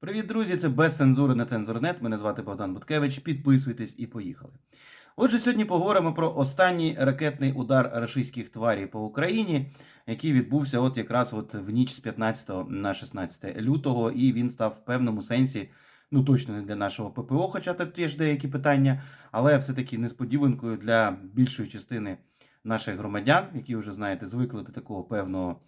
Привіт, друзі! Це без цензури на цензурнет. Мене звати Богдан Буткевич. Підписуйтесь і поїхали. Отже, сьогодні поговоримо про останній ракетний удар рашистських тварів по Україні, який відбувся от якраз от в ніч з 15 на 16 лютого, і він став в певному сенсі, ну точно не для нашого ППО, хоча є ж деякі питання, але все-таки несподіванкою для більшої частини наших громадян, які вже знаєте, звикли до такого певного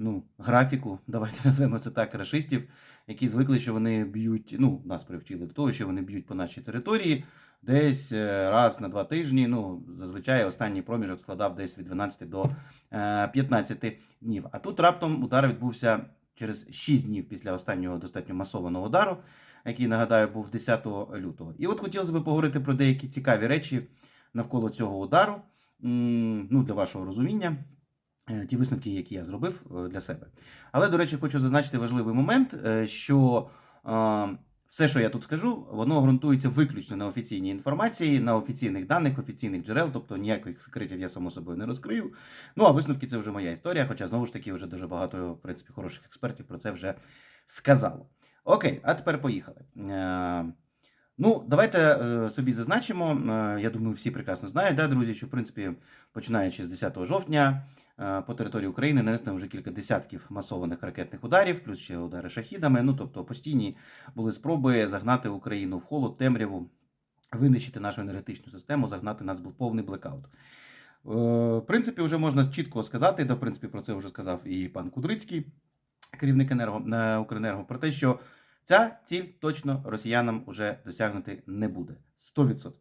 ну, графіку, давайте назвемо це так, рашистів, які звикли, що вони б'ють, ну, нас привчили до того, що вони б'ють по нашій території десь е, раз на два тижні. Ну, зазвичай останній проміжок складав десь від 12 до е, 15 днів. А тут раптом удар відбувся через 6 днів після останнього достатньо масованого удару, який, нагадаю, був 10 лютого. І от хотілося б поговорити про деякі цікаві речі навколо цього удару, ну, для вашого розуміння. Е, Ті висновки, які я зробив е, для себе. Але, до речі, хочу зазначити важливий момент, е, що все, що я тут скажу, воно ґрунтується виключно на офіційній інформації, на офіційних даних, офіційних джерел, тобто ніяких секретів я само собою не розкрию. Ну а висновки це вже моя історія, хоча знову ж таки вже дуже багато в принципі хороших експертів про це вже сказало. Окей, а тепер поїхали. Ну, давайте собі зазначимо. Я думаю, всі прекрасно знають, да, друзі, що в принципі, починаючи з 10 жовтня, по території України нанесено вже кілька десятків масованих ракетних ударів, плюс ще удари шахідами. Ну тобто постійні були спроби загнати Україну в холод, темряву, винищити нашу енергетичну систему, загнати нас в повний блекаут. Е, В принципі, вже можна чітко сказати, та в принципі про це вже сказав і пан Кудрицький, керівник енерго е, Укренерго, про те, що ця ціль точно росіянам уже досягнути не буде 100%.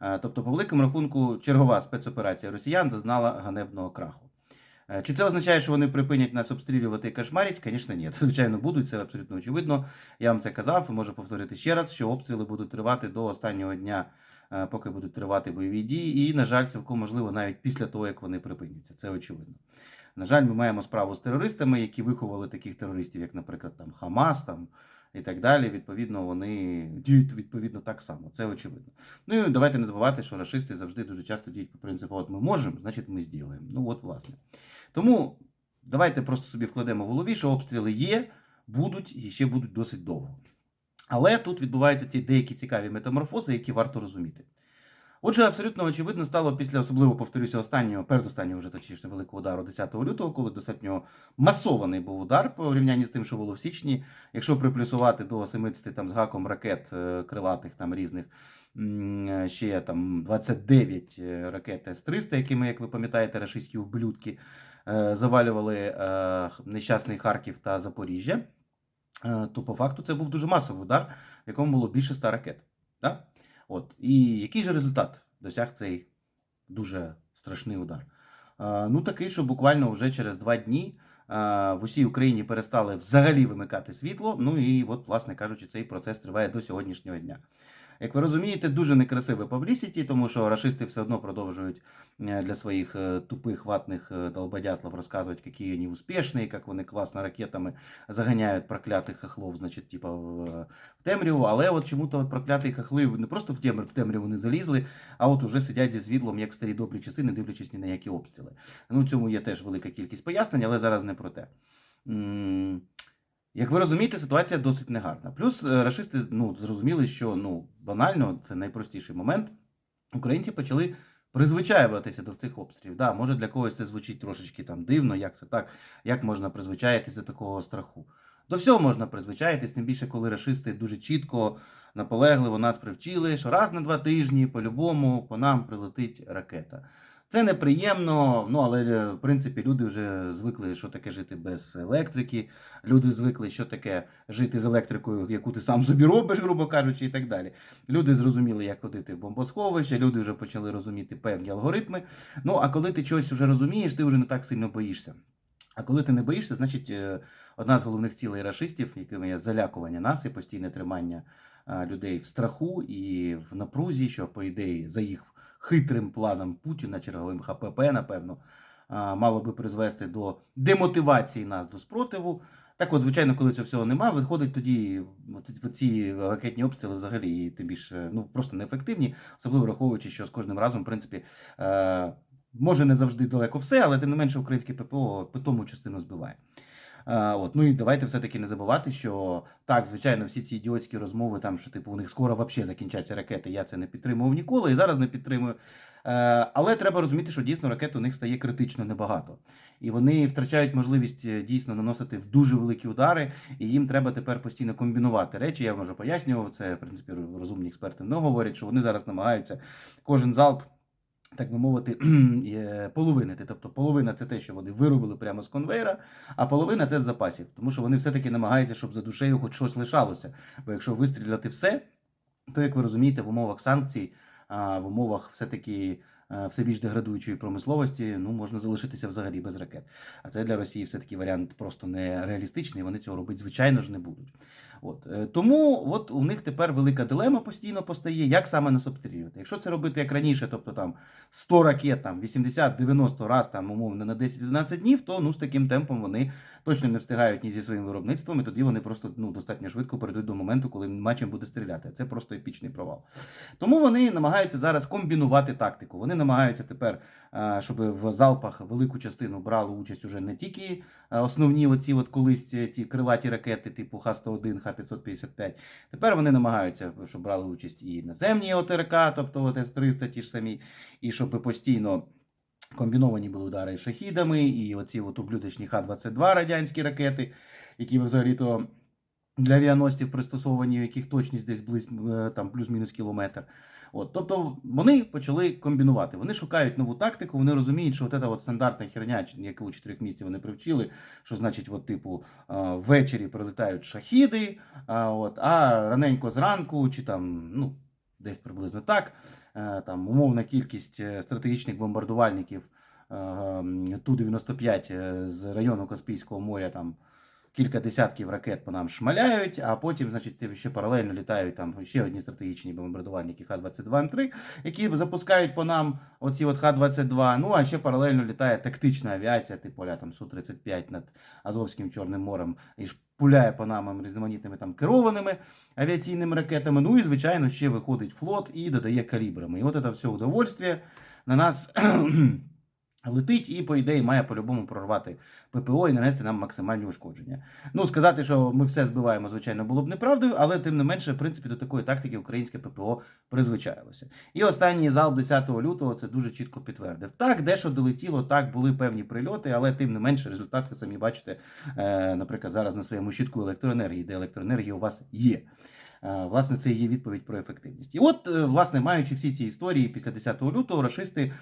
Е, Тобто, по великому рахунку, чергова спецоперація росіян зазнала ганебного краху. Е, Чи це означає, що вони припинять нас обстрілювати і кошмарять? Звісно, ні. Звичайно, будуть, це абсолютно очевидно. Я вам це казав і можу повторити ще раз, що обстріли будуть тривати до останнього дня, е, поки будуть тривати бойові дії, і, на жаль, цілком можливо навіть після того, як вони припиняться. Це очевидно. На жаль, ми маємо справу з терористами, які виховали таких терористів, як, наприклад, там Хамас там, і так далі. Відповідно, вони діють відповідно так само. Це очевидно. Ну і давайте не забувати, що рашисти завжди дуже часто діють по принципу: от ми можемо, значить ми зділаємо. Ну от, власне. Тому давайте просто собі вкладемо в голові, що обстріли є, будуть і ще будуть досить довго. Але тут відбуваються ті деякі цікаві метаморфози, які варто розуміти. Отже, абсолютно очевидно стало після особливо повторюся останнього, передостаннього вже точніше великого удару 10 лютого, коли достатньо масований був удар по порівнянні з тим, що було в січні. Якщо приплюсувати до 70 там з гаком ракет е, крилатих там різних, ще там 29 е, ракет С-300, якими, як ви пам'ятаєте, рашистські ублюдки е, завалювали е, нещасний Харків та Запоріжжя, е, то по факту це був дуже масовий удар, в якому було більше 100 ракет. Да? От. І який же результат досяг цей дуже страшний удар? Е, Ну, такий, що буквально вже через два дні е, в усій Україні перестали взагалі вимикати світло. Ну і от, власне кажучи, цей процес триває до сьогоднішнього дня. Як ви розумієте, дуже некрасиве паблісіті, тому що рашисти все одно продовжують е, для своїх е, тупих ватних е, долбодятлов розказувати, які вони успішні, як вони класно ракетами заганяють проклятих хохлов, значить, типа в, в темряву. Але от чому-то от прокляті хохли не просто в темряву, в темряву не залізли, а от уже сидять зі світлом, як в старі добрі часи, не дивлячись ні на які обстріли. Ну, цьому є теж велика кількість пояснень, але зараз не про те. Як ви розумієте, ситуація досить негарна. Плюс расисти рашисти ну, зрозуміли, що ну, банально, це найпростіший момент. Українці почали призвичаюватися до цих обстрілів. Да, може для когось це звучить трошечки там дивно, як це так, як можна призвичаїтись до такого страху. До всього можна призвичаїтись, тим більше, коли рашисти дуже чітко, наполегливо нас привчили, що раз на два тижні по-любому по нам прилетить ракета. Це неприємно, ну але е, в принципі люди вже звикли, що таке жити без електрики. Люди звикли, що таке жити з електрикою, яку ти сам собі робиш, грубо кажучи, і так далі. Люди зрозуміли, як ходити в бомбосховище, люди вже почали розуміти певні алгоритми. Ну а коли ти щось вже розумієш, ти вже не так сильно боїшся. А коли ти не боїшся, значить е, одна з головних цілей рашистів, якими є залякування нас і постійне тримання людей в страху і в напрузі, що по ідеї за їх хитрим планом Путіна, черговим ХПП, напевно, мало би призвести до демотивації нас до спротиву. Так от, звичайно, коли цього всього немає, виходить тоді ці ракетні обстріли взагалі і тим більше ну, просто неефективні, особливо враховуючи, що з кожним разом, в принципі, е, може не завжди далеко все, але тим не менше українське ППО питому частину збиває. От, ну і давайте все-таки не забувати, що так, звичайно, всі ці ідіотські розмови, там, що типу у них скоро взагалі закінчаться ракети, я це не підтримував ніколи і зараз не підтримую. Е, але треба розуміти, що дійсно ракет у них стає критично небагато. І вони втрачають можливість е, дійсно наносити в дуже великі удари, і їм треба тепер постійно комбінувати речі. Я вже пояснював це, в принципі, розумні експерти не говорять, що вони зараз намагаються кожен залп. Так би мовити, половинити. Тобто половина це те, що вони виробили прямо з конвейера, а половина це з запасів. Тому що вони все-таки намагаються, щоб за душею хоч щось лишалося. Бо якщо вистріляти все, то як ви розумієте, в умовах санкцій, а, в умовах все-таки все більш деградуючої промисловості, ну можна залишитися взагалі без ракет. А це для Росії все-таки варіант просто не реалістичний. Вони цього робити, звичайно ж, не будуть. От е, тому от у них тепер велика дилема постійно постає, як саме нас обстрілювати. Якщо це робити як раніше, тобто там 100 ракет, там 80-90 раз там умовно на 10-12 днів, то ну з таким темпом вони точно не встигають ні зі своїм виробництвом, і тоді вони просто ну достатньо швидко перейдуть до моменту, коли чим буде стріляти. Це просто епічний провал. Тому вони намагаються зараз комбінувати тактику. Вони намагаються тепер, е, щоб в залпах велику частину брали участь уже не тільки е, основні оці от колись ті крилаті ракети, типу Х-101, Х-555. Тепер вони намагаються, щоб брали участь і наземні ОТРК, тобто от С-300 ті ж самі, і щоб постійно. Комбіновані були удари шахідами, і оці от ублюдочні Х-22 радянські ракети, які взагалі-то для авіаносців пристосовані, яких точність десь близь, е, там плюс-мінус кілометр. От, тобто вони почали комбінувати. Вони шукають нову тактику, вони розуміють, що от ця от стандартна херня, яку у чотирьох місці вони привчили, що значить, от, типу, е, ввечері прилетають шахіди, а, от, а раненько зранку, чи там, ну, десь приблизно так, е, там умовна кількість стратегічних бомбардувальників е, Ту-95 е, з району Каспійського моря там кілька десятків ракет по нам шмаляють, а потім, значить, ще паралельно літають там ще одні стратегічні бомбардувальники Х-22М3, які запускають по нам оці от Х-22. Ну а ще паралельно літає тактична авіація, типу аля там Су-35 над Азовським Чорним морем і пуляє по нам різноманітними там керованими авіаційними ракетами. Ну і звичайно ще виходить флот і додає калібрами. І от це все удовольствие на нас. Летить і, по ідеї, має по-любому прорвати ППО і нанести нам максимальні ушкодження. Ну, сказати, що ми все збиваємо, звичайно, було б неправдою, але тим не менше, в принципі, до такої тактики українське ППО призвичаїлося. І останній залп 10 лютого це дуже чітко підтвердив. Так, дещо долетіло, так, були певні прильоти, але тим не менше, результат ви самі бачите, е, наприклад, зараз на своєму щитку електроенергії, де електроенергія у вас є. Е, Власне, це є відповідь про ефективність. І от, е, власне, маючи всі ці історії після 10 лютого, рашисти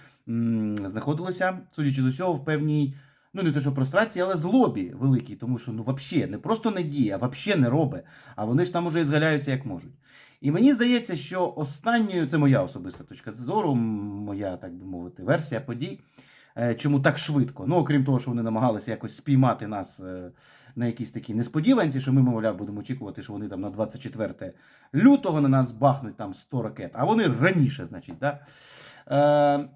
знаходилися, судячи з усього, в певній, ну не те, що прострації, але злобі великій, тому що ну взагалі не просто не діє, а взагалі не робить. А вони ж там уже і згаляються як можуть. І мені здається, що останньою, це моя особиста точка зору, моя, так би мовити, версія подій. Е, Чому так швидко? Ну, окрім того, що вони намагалися якось спіймати нас на якісь такі несподіванці, що ми, мовляв, будемо очікувати, що вони там на 24 лютого на нас бахнуть там 100 ракет, а вони раніше, значить, да? Е,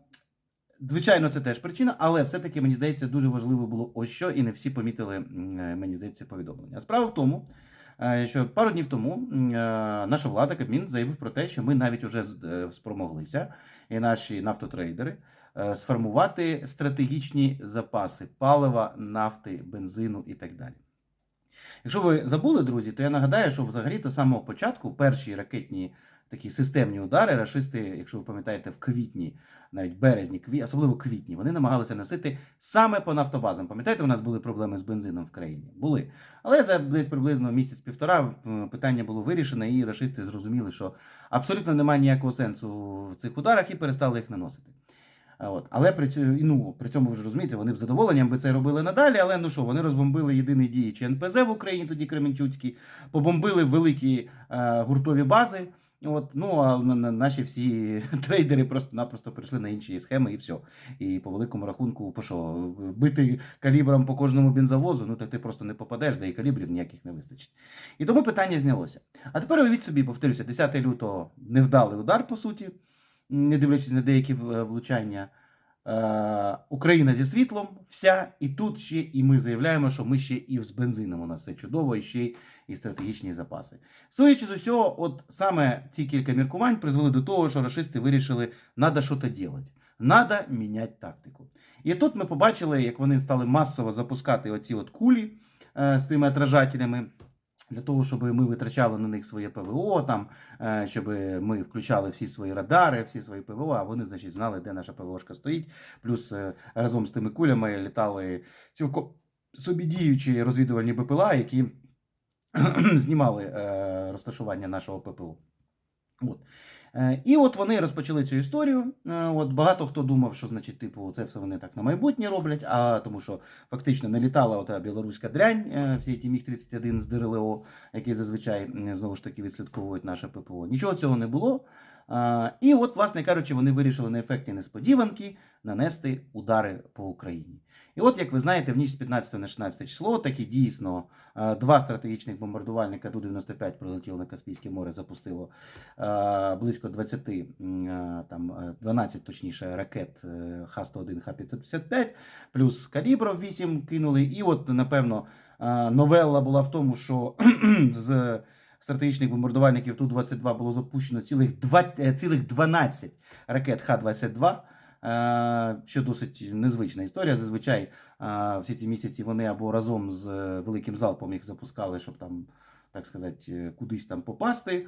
Звичайно, це теж причина, але все-таки мені здається, дуже важливо було ось що, і не всі помітили, е, мені здається, повідомлення. Справа в тому, е, що пару днів тому е, наша влада Кабмін заявив про те, що ми навіть уже з- е, спромоглися, і наші нафтотрейдери сформувати стратегічні запаси палива, нафти, бензину і так далі. Якщо ви забули, друзі, то я нагадаю, що взагалі до самого початку перші ракетні такі системні удари, рашисти, якщо ви пам'ятаєте, в квітні, навіть березні, кві, особливо квітні, вони намагалися носити саме по нафтобазам. Пам'ятаєте, у нас були проблеми з бензином в країні? Були. Але за десь приблизно місяць-півтора питання було вирішено, і рашисти зрозуміли, що абсолютно немає ніякого сенсу в цих ударах і перестали їх наносити. От. Але при цьому, ну, при цьому ви ж розумієте, вони б задоволенням би це робили надалі. Але ну що, вони розбомбили єдиний діючий НПЗ в Україні, тоді Кременчуцький, побомбили великі е, гуртові бази. От, ну а на- на- наші всі трейдери просто-напросто перейшли на інші схеми і все. І по великому рахунку, по що, бити калібром по кожному бензовозу, ну так ти просто не попадеш, де і калібрів ніяких не вистачить. І тому питання знялося. А тепер уявіть собі, повторюся, 10 лютого невдалий удар, по суті, не дивлячись на деякі влучання. Е, Україна зі світлом, вся, і тут ще і ми заявляємо, що ми ще і з бензином у нас все чудово, і ще і стратегічні запаси. Судячи з усього, от саме ці кілька міркувань призвели до того, що рашисти вирішили, надо щось робити. Надо міняти тактику. І тут ми побачили, як вони стали масово запускати оці от кулі е, з тими отражателями. Для того, щоб ми витрачали на них своє ПВО, там, е, щоб ми включали всі свої радари, всі свої ПВО, а вони, значить, знали, де наша ПВОшка стоїть. Плюс е, разом з тими кулями літали цілком собі діючі розвідувальні БПЛА, які знімали е, розташування нашого ППО. От. Е, І от вони розпочали цю історію. Е, От багато хто думав, що значить, типу, це все вони так на майбутнє роблять, а тому що фактично не літала ота білоруська дрянь, е, всі ті міг 31 з ДРЛО, які зазвичай знову ж таки відслідковують наше ППО. Нічого цього не було. І от, власне кажучи, вони вирішили на ефекті несподіванки нанести удари по Україні. І от, як ви знаєте, в ніч з 15 на 16 число таки дійсно е, два стратегічних бомбардувальника Ту-95 прилетіло на Каспійське море, запустило е, близько 20, е, там е, 12 точніше ракет е, Х-101, Х-555, плюс калібров 8 кинули. І от, напевно, е, новелла була в тому, що з стратегічних бомбардувальників Ту-22 було запущено цілих, два, е, цілих 12 ракет Х-22. е, Що досить незвична історія. Зазвичай е, всі ці місяці вони або разом з великим залпом їх запускали, щоб там, так сказати, кудись там попасти,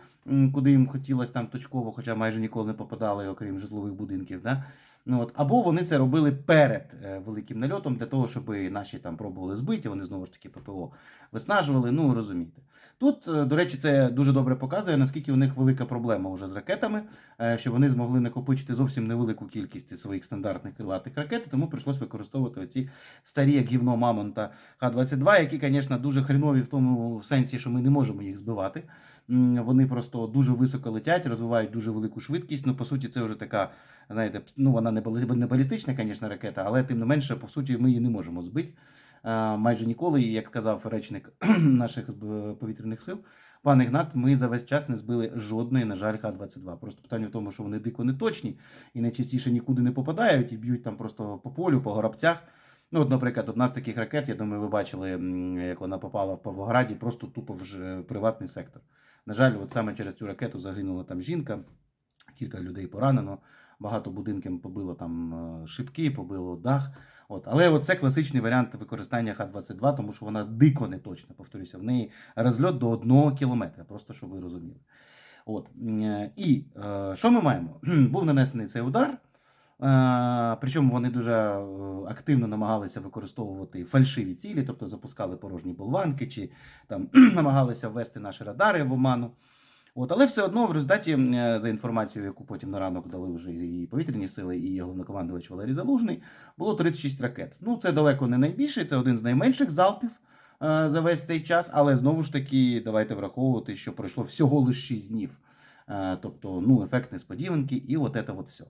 куди їм хотілося там точково, хоча майже ніколи не попадали, окрім житлових будинків. Да? Ну, от. Або вони це робили перед е, великим нальотом для того, щоб наші там пробували збиті, вони знову ж таки ППО виснажували. Ну розумієте. Тут, е, до речі, це дуже добре показує, наскільки у них велика проблема вже з ракетами, е, що вони змогли накопичити зовсім невелику кількість своїх стандартних крилатих ракет, тому прийшлось використовувати оці старі, як гівно Мамонта Х-22, які, звісно, дуже хренові в тому сенсі, що ми не можемо їх збивати. Вони просто дуже високо летять, розвивають дуже велику швидкість. Ну, по суті, це вже така, знаєте, ну вона не балістична, звісно, ракета, але тим не менше, по суті, ми її не можемо збити. Е, Майже ніколи, як казав речник наших повітряних сил, пан Ігнат, ми за весь час не збили жодної, на жаль, Х-22. Просто питання в тому, що вони дико не точні і найчастіше нікуди не попадають і б'ють там просто по полю, по горобцях. Ну, от, наприклад, одна з таких ракет, я думаю, ви бачили, як вона попала в Павлограді, просто тупо в в приватний сектор. На жаль, от саме через цю ракету загинула там жінка, кілька людей поранено, багато будинків побило там е, шибки, побило дах. От. Але це класичний варіант використання Х-22, тому що вона дико не точна, повторюся, в неї розльот до одного кілометра, просто щоб ви розуміли. От. Е, І е, що ми маємо? Був нанесений цей удар. Причому вони дуже активно намагалися використовувати фальшиві цілі, тобто запускали порожні болванки чи там намагалися ввести наші радари в оману. От, але все одно в результаті, е, за інформацією, яку потім на ранок дали вже і повітряні сили, і головнокомандувач Валерій Залужний, було 36 ракет. Ну, це далеко не найбільше, це один з найменших залпів е, за весь цей час, але знову ж таки, давайте враховувати, що пройшло всього лише 6 днів. Е, тобто, ну, ефект несподіванки, і от це от все.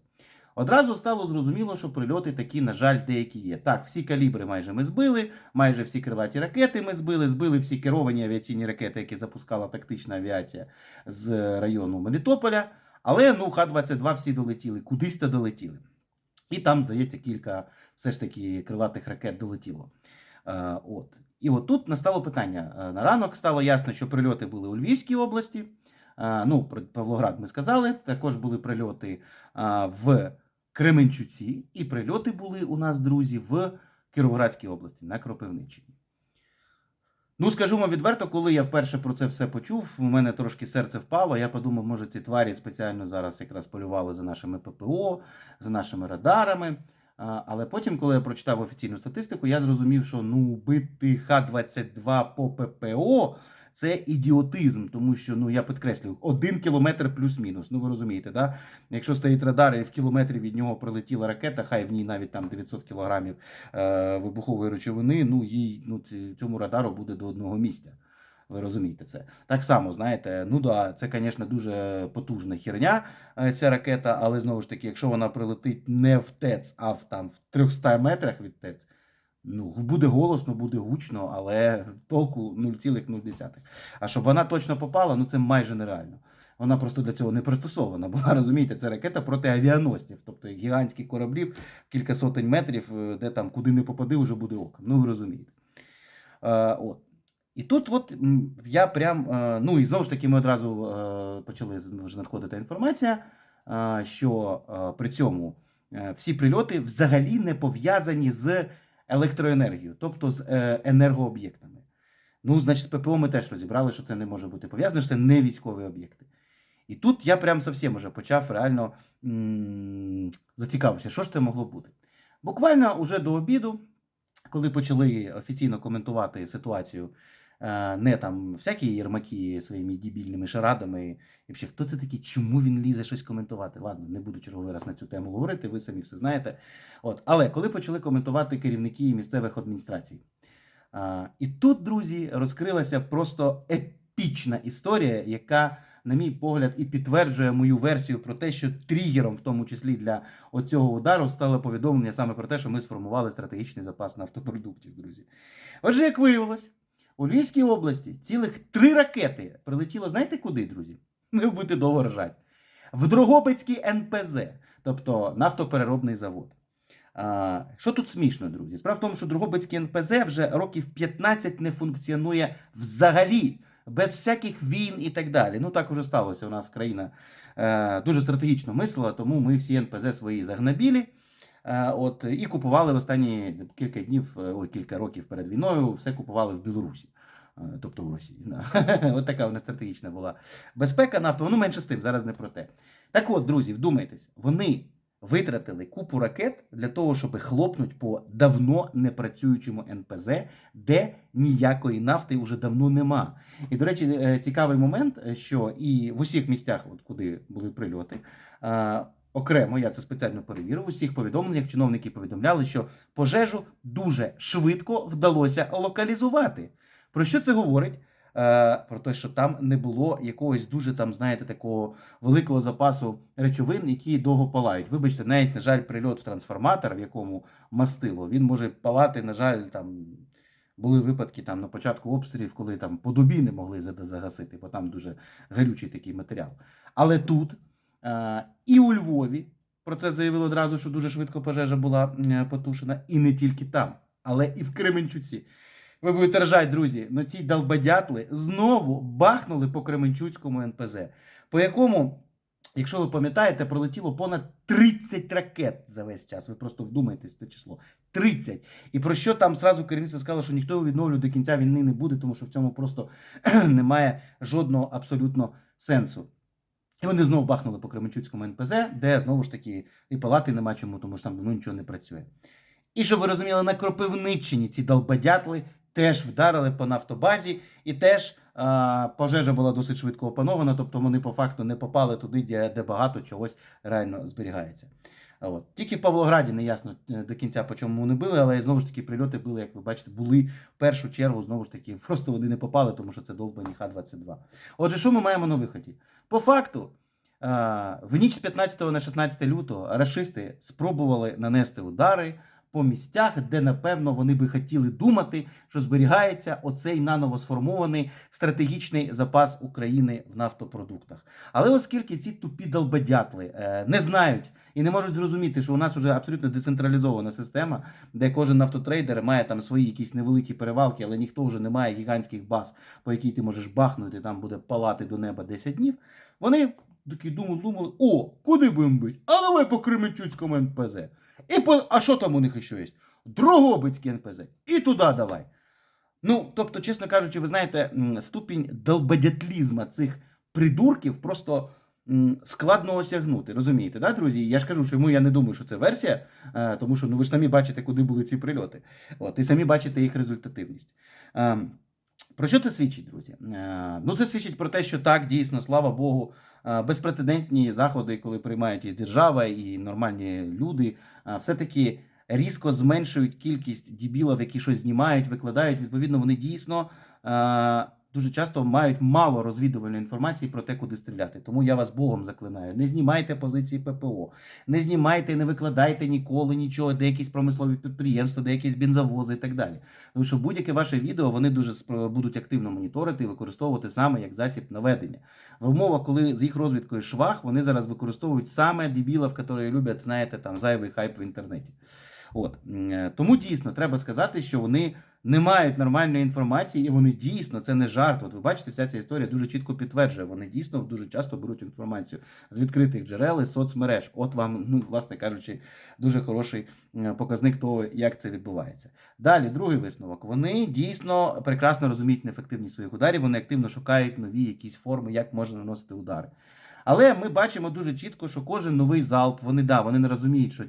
Одразу стало зрозуміло, що прильоти такі, на жаль, деякі є. Так, всі калібри майже ми збили, майже всі крилаті ракети ми збили, збили всі керовані авіаційні ракети, які запускала тактична авіація з району Мелітополя. Але ну, Х-22 всі долетіли, кудись то долетіли. І там, здається, кілька все ж таки крилатих ракет долетіло. Е, от. І от тут настало питання. Е, На ранок стало ясно, що прильоти були у Львівській області. Е, Ну, про Павлоград ми сказали. Також були прильоти е, в Кременчуці, і прильоти були у нас, друзі, в Кіровоградській області на Кропивниччині. Ну, скажу вам відверто, коли я вперше про це все почув, у мене трошки серце впало. Я подумав, може, ці тварі спеціально зараз якраз полювали за нашими ППО, за нашими радарами. Але потім, коли я прочитав офіційну статистику, я зрозумів, що ну бити Х-22 по ППО це ідіотизм, тому що ну я підкреслюю, один кілометр плюс-мінус. Ну ви розумієте, да? Якщо стоїть радар і в кілометрі від нього прилетіла ракета, хай в ній навіть там 900 кілограмів е, вибухової речовини, ну їй ну цьому радару буде до одного місця. Ви розумієте це. Так само, знаєте, ну да, це, звісно, дуже потужна херня, е, ця ракета, але знову ж таки, якщо вона прилетить не в ТЕЦ, а в там в 300 метрах від ТЕЦ, ну, буде голосно, буде гучно, але толку 0,0. А щоб вона точно попала, ну це майже нереально. Вона просто для цього не пристосована була, розумієте, це ракета проти авіаносців, тобто гігантських кораблів, кілька сотень метрів, е, де там куди не попади, вже буде оком. Ну, ви розумієте. Е, от. І тут от я прям, е, ну і знову ж таки, ми одразу почали вже надходити інформація, що при цьому всі прильоти взагалі не пов'язані з електроенергією, тобто з е, енергооб'єктами. Ну, значить, з ППО ми теж розібрали, що це не може бути пов'язано, що це не військові об'єкти. І тут я прям зовсім вже почав реально зацікавився, що ж це могло бути. Буквально уже до обіду, коли почали офіційно коментувати ситуацію, не там всякі єрмаки своїми дебільними шарадами, і взагалі, хто це такий, чому він лізе щось коментувати? Ладно, не буду черговий раз на цю тему говорити, ви самі все знаєте. От. Але коли почали коментувати керівники місцевих адміністрацій, а, і тут, друзі, розкрилася просто епічна історія, яка, на мій погляд, і підтверджує мою версію про те, що тригером, в тому числі для оцього удару, стало повідомлення саме про те, що ми сформували стратегічний запас нафтопродуктів, друзі. Отже, як виявилось, у Львівській області цілих три ракети прилетіло, знаєте куди, друзі? Не будете довго ржати. В Дрогобицький НПЗ, тобто нафтопереробний завод. А, що тут смішно, друзі? Справа в тому, що Дрогобицький НПЗ вже років 15 не функціонує взагалі, без всяких війн і так далі. Ну так уже сталося. У нас країна е, дуже стратегічно мислила, тому ми всі НПЗ свої загнабілі. Е, от, і купували в останні кілька днів, е, ой, кілька років перед війною, все купували в Білорусі. Е, Тобто в Росії. От така вона стратегічна була безпека нафтова. Ну, менше з тим, зараз не про те. Так от, друзі, вдумайтесь, вони витратили купу ракет для того, щоб хлопнути по давно не працюючому НПЗ, де ніякої нафти вже давно нема. І, до речі, цікавий момент, що і в усіх місцях, от куди були прильоти, окремо, я це спеціально перевірив, в усіх повідомленнях чиновники повідомляли, що пожежу дуже швидко вдалося локалізувати. Про що це говорить? Е, Про те, що там не було якогось дуже там, знаєте, такого великого запасу речовин, які довго палають. Вибачте, навіть, на жаль, прильот в трансформатор, в якому мастило, він може палати, на жаль, там. Були випадки там на початку обстрілів, коли там по добі не могли загасити, бо там дуже гарючий такий матеріал. Але тут і у Львові про це заявили одразу, що дуже швидко пожежа була е, потушена, і не тільки там, але і в Кременчуці. Ви будете ржати, друзі, но ці долбодятли знову бахнули по Кременчуцькому НПЗ, по якому, якщо ви пам'ятаєте, пролетіло понад 30 ракет за весь час. Ви просто вдумайтесь це число. 30. І про що там зразу керівництво сказало, що ніхто його відновлювати до кінця війни не буде, тому що в цьому просто немає жодного абсолютно сенсу. І вони знову бахнули по Кременчуцькому НПЗ, де знову ж таки і палати нема чому, тому що там ну, нічого не працює. І щоб ви розуміли, на Кропивниччині ці долбодятли теж вдарили по нафтобазі, і теж а, пожежа була досить швидко опанована, тобто вони по факту не попали туди, де, де багато чогось реально зберігається. От. Тільки в Павлограді не ясно е, до кінця, по чому вони били, але знову ж таки прильоти були, як ви бачите, були в першу чергу, знову ж таки, просто вони не попали, тому що це довбані Х-22. Отже, що ми маємо на виході? По факту, в ніч з 15 на 16 лютого рашисти спробували нанести удари по місцях, де напевно вони би хотіли думати, що зберігається оцей наново сформований стратегічний запас України в нафтопродуктах. Але оскільки ці тупі долбодятли е, не знають і не можуть зрозуміти, що у нас вже абсолютно децентралізована система, де кожен нафтотрейдер має там свої якісь невеликі перевалки, але ніхто вже не має гігантських баз, по якій ти можеш бахнути, там буде палати до неба 10 днів. Вони такі думали, думали, о, куди будемо бити? А давай по Кременчуцькому НПЗ. І по... А що там у них ще є? Дрогобицький НПЗ. І туди давай. Ну, тобто, чесно кажучи, ви знаєте, ступінь долбодятлізма цих придурків просто складно осягнути. Розумієте, да, друзі? Я ж кажу, що йому я не думаю, що це версія, е, тому що ну, ви ж самі бачите, куди були ці прильоти. От, і самі бачите їх результативність. Про що це свідчить, друзі? Е, Ну, це свідчить про те, що так, дійсно, слава Богу, е, безпрецедентні заходи, коли приймають і держава, і нормальні люди, е, все-таки різко зменшують кількість дібілів, які щось знімають, викладають. Відповідно, вони дійсно дуже часто мають мало розвідувальної інформації про те, куди стріляти. Тому я вас Богом заклинаю. Не знімайте позиції ППО, не знімайте, не викладайте ніколи нічого, де якісь промислові підприємства, де якісь бензовози і так далі. Тому що будь-яке ваше відео вони дуже будуть активно моніторити і використовувати саме як засіб наведення. В умовах, коли з їх розвідкою швах, вони зараз використовують саме дебілів, які люблять, знаєте, там зайвий хайп в інтернеті. От е, тому дійсно треба сказати, що вони не мають нормальної інформації, і вони дійсно це не жарт. От ви бачите, вся ця історія дуже чітко підтверджує. Вони дійсно дуже часто беруть інформацію з відкритих джерел і соцмереж. От вам, ну власне кажучи, дуже хороший е, показник того, як це відбувається. Далі, другий висновок. Вони дійсно прекрасно розуміють неефективність своїх ударів. Вони активно шукають нові якісь форми, як можна наносити удари. Але ми бачимо дуже чітко, що кожен новий залп, вони да, вони не розуміють, що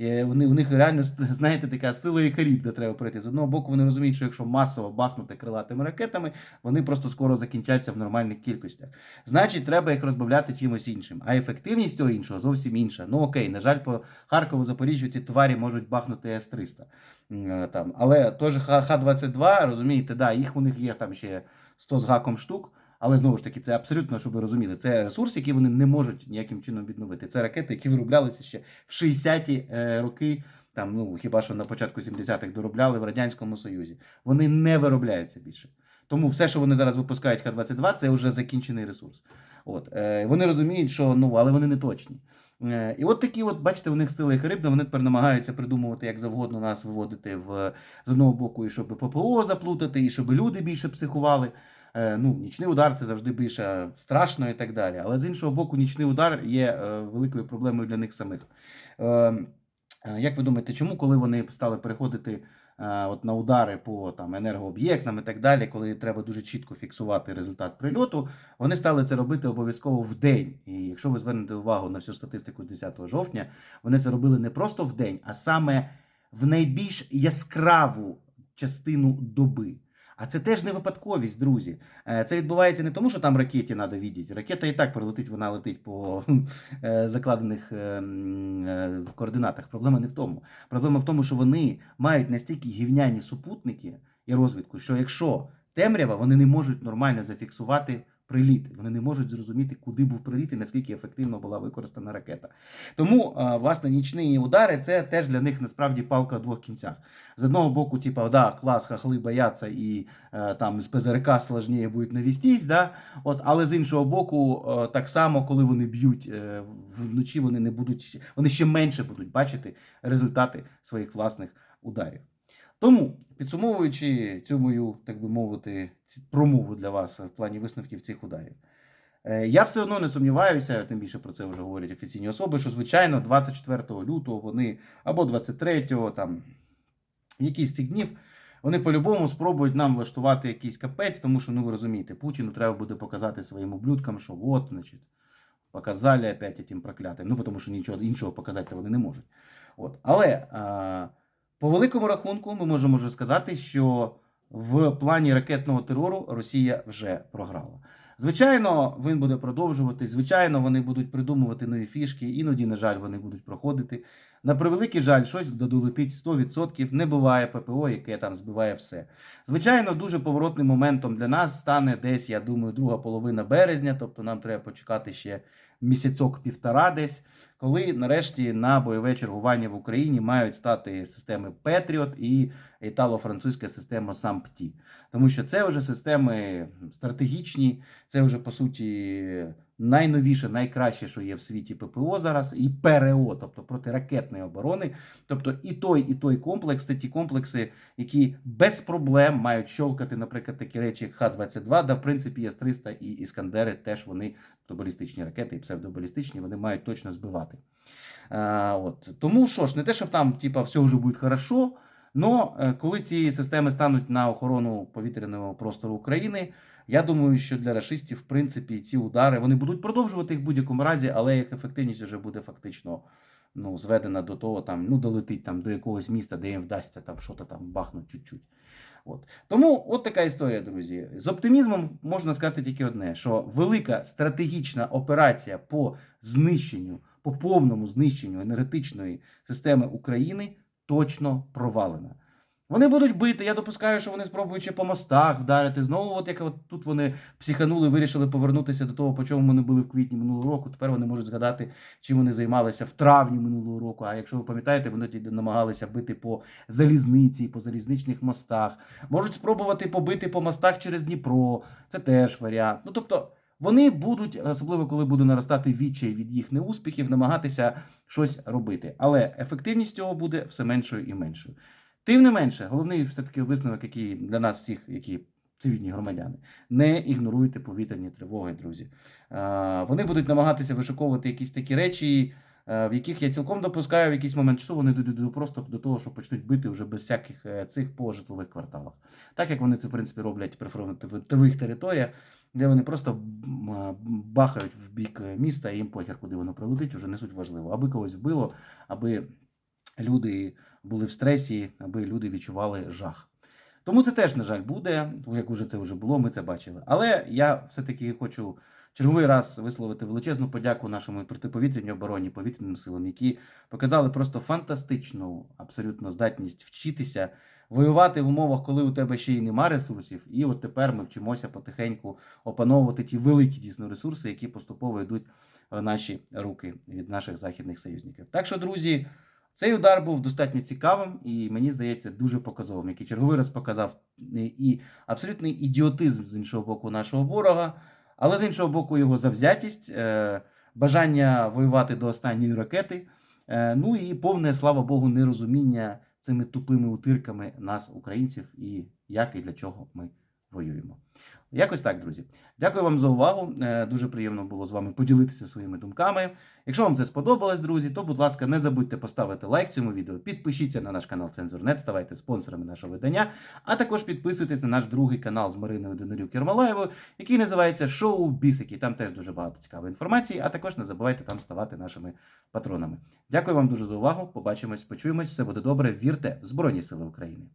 е, вони, у них реально, знаєте, така стила і харіб, де треба пройти. З одного боку, вони розуміють, що якщо масово бахнути крилатими ракетами, вони просто скоро закінчаться в нормальних кількостях. Значить, треба їх розбавляти чимось іншим. А ефективність цього іншого зовсім інша. Ну окей, на жаль, по Харкову, Запоріжжю ці тварі можуть бахнути С-300. Там. Але же Х-22, розумієте, да, їх у них є там ще 100 з гаком штук. Але знову ж таки, це абсолютно, щоб ви розуміли, це ресурс, який вони не можуть ніяким чином відновити. Це ракети, які вироблялися ще в 60-ті е, роки. Там, ну хіба що на початку 70-х доробляли в радянському союзі. Вони не виробляються більше. Тому все, що вони зараз випускають Х-22, це вже закінчений ресурс. От е, вони розуміють, що ну але вони не точні. Е, і от такі, от бачите, у них стили харибда, вони тепер намагаються придумувати як завгодно нас виводити в з одного боку, і щоб ППО заплутати, і щоб люди більше психували. Е, ну, нічний удар це завжди більше страшно і так далі. Але з іншого боку, нічний удар є е, великою проблемою для них самих. Е, Як ви думаєте, чому, коли вони стали переходити от на удари по там, енергооб'єктам і так далі, коли треба дуже чітко фіксувати результат прильоту, вони стали це робити обов'язково в день. І якщо ви звернете увагу на всю статистику з 10 жовтня, вони це робили не просто в день, а саме в найбільш яскраву частину доби. А це теж не випадковість, друзі. Е, Це відбувається не тому, що там ракеті треба віддіти. Ракета і так прилетить, вона летить по е, закладених е, координатах. Проблема не в тому. Проблема в тому, що вони мають настільки гівняні супутники і розвідку, що якщо темрява, вони не можуть нормально зафіксувати приліт. Вони не можуть зрозуміти, куди був приліт і наскільки ефективно була використана ракета. Тому, власне, нічні удари це теж для них насправді палка в двох кінцях. З одного боку, типа, да, клас, хахли бояться і е, там з ПЗРК сложніше будуть навістись, да? От, але з іншого боку, е, так само, коли вони б'ють е, вночі, вони не будуть, вони ще менше будуть бачити результати своїх власних ударів. Тому, підсумовуючи цю мою, так би мовити, промову для вас в плані висновків цих ударів, е, я все одно не сумніваюся, тим більше про це вже говорять офіційні особи, що, звичайно, 24 лютого вони або 23-го, там, якийсь з цих днів, вони по-любому спробують нам влаштувати якийсь капець, тому що, ну ви розумієте, Путіну треба буде показати своїм ублюдкам, що от, значить, показали опять этим проклятим. Ну, тому що нічого іншого показати вони не можуть. От. Але а, по великому рахунку ми можемо вже сказати, що в плані ракетного терору Росія вже програла. Звичайно, він буде продовжуватись. Звичайно, вони будуть придумувати нові фішки. Іноді, на жаль, вони будуть проходити. На превеликий жаль, щось долетить 100%. Не буває ППО, яке там збиває все. Звичайно, дуже поворотним моментом для нас стане десь, я думаю, друга половина березня, тобто нам треба почекати ще місяцок-півтора десь, коли нарешті на бойове чергування в Україні мають стати системи Петріот і італо-французька система САМПТІ. Тому що це вже системи стратегічні, це вже по суті найновіше, найкраще, що є в світі ППО зараз, і ПРО, тобто протиракетної оборони. Тобто і той, і той комплекс, це ті комплекси, які без проблем мають щолкати, наприклад, такі речі, як Х-22, да, в принципі, С-300 і Іскандери теж вони, то балістичні ракети і псевдобалістичні, вони мають точно збивати. А, от. Тому що ж, не те, щоб там типа, все вже буде хорошо, но е, коли ці системи стануть на охорону повітряного простору України, я думаю, що для рашистів, в принципі, ці удари вони будуть продовжувати їх в будь-якому разі, але їх ефективність вже буде фактично ну, зведена до того, там, ну, долетить там, до якогось міста, де їм вдасться там що-то там бахнуть чуть-чуть. От. Тому от така історія, друзі. З оптимізмом можна сказати тільки одне: що велика стратегічна операція по знищенню, по повному знищенню енергетичної системи України точно провалена. Вони будуть бити. Я допускаю, що вони спробують по мостах вдарити. Знову, от як от тут вони психанули, вирішили повернутися до того, по чому вони були в квітні минулого року. Тепер вони можуть згадати, чим вони займалися в травні минулого року. А якщо ви пам'ятаєте, вони намагалися бити по залізниці, по залізничних мостах. Можуть спробувати побити по мостах через Дніпро. Це теж варіант. Ну тобто. Вони будуть, особливо коли буде наростати відчай від їх неуспіхів, намагатися щось робити. Але ефективність цього буде все меншою і меншою. Тим не менше, головний все-таки висновок, який для нас всіх, які цивільні громадяни, не ігноруйте повітряні тривоги, друзі. Вони будуть намагатися вишуковувати якісь такі речі, в яких я цілком допускаю в якийсь момент часу вони дійдуть просто до того, що почнуть бити вже без всяких е, цих по житлових кварталах. Так як вони це, в принципі, роблять при фронтових територіях, де вони просто бахають в бік міста, і їм похер, куди воно прилетить, вже не суть важливо. Аби когось вбило, аби люди були в стресі, аби люди відчували жах. Тому це теж, на жаль, буде, як уже це вже було, ми це бачили. Але я все-таки хочу черговий раз висловити величезну подяку нашому протиповітряній обороні, повітряним силам, які показали просто фантастичну абсолютно здатність вчитися, воювати в умовах, коли у тебе ще й нема ресурсів. І от тепер ми вчимося потихеньку опановувати ті великі дійсно ресурси, які поступово йдуть в наші руки від наших західних союзників. Так що, друзі. Цей удар був достатньо цікавим і мені здається дуже показовим, який черговий раз показав і- і абсолютний ідіотизм з іншого боку нашого ворога, але з іншого боку, його завзятість, е, бажання воювати до останньої ракети, е, ну і повне, слава Богу, нерозуміння цими тупими утирками нас, українців, і як і для чого ми воюємо. Якось так, друзі. Дякую вам за увагу. Е, Дуже приємно було з вами поділитися своїми думками. Якщо вам це сподобалось, друзі, то, будь ласка, не забудьте поставити лайк цьому відео, підпишіться на наш канал Цензурнет, ставайте спонсорами нашого видання, а також підписуйтесь на наш другий канал з Мариною Данилюк Ермолаєвою, який називається Шоу Бісики. Там теж дуже багато цікавої інформації, а також не забувайте там ставати нашими патронами. Дякую вам дуже за увагу. Побачимось, почуємось. Все буде добре. Вірте в Збройні Сили України.